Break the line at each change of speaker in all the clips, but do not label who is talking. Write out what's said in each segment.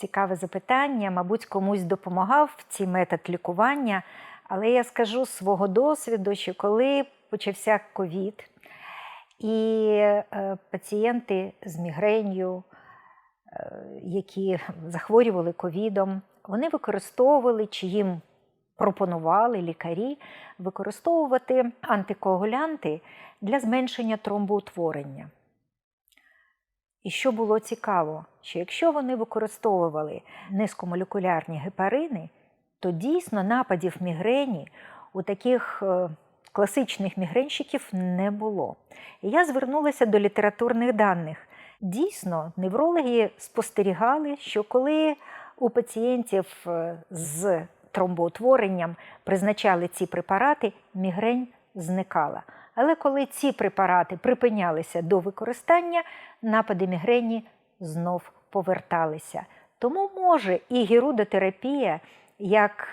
Цікаве запитання, мабуть, комусь допомагав цей метод лікування, але я скажу з свого досвіду, що коли почався ковід, і е, пацієнти з мігренью, е, які захворювали ковідом, вони використовували чи їм пропонували лікарі використовувати антикоагулянти для зменшення тромбоутворення. І що було цікаво, що якщо вони використовували низькомолекулярні гепарини, то дійсно нападів мігрені у таких е, класичних мігренщиків не було. І я звернулася до літературних даних. Дійсно, неврологи спостерігали, що коли у пацієнтів е, з тромбоутворенням призначали ці препарати, мігрень зникала. Але коли ці препарати припинялися до використання, напади мігрені знов поверталися. Тому може і гірудотерапія як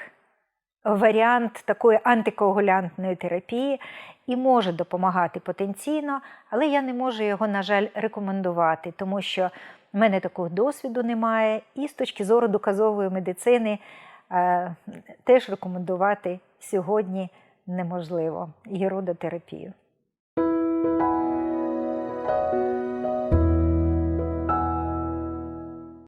варіант такої антикоагулянтної терапії і може допомагати потенційно, але я не можу його, на жаль, рекомендувати, тому що в мене такого досвіду немає, і з точки зору доказової медицини е, теж рекомендувати сьогодні неможливо гірудотерапію.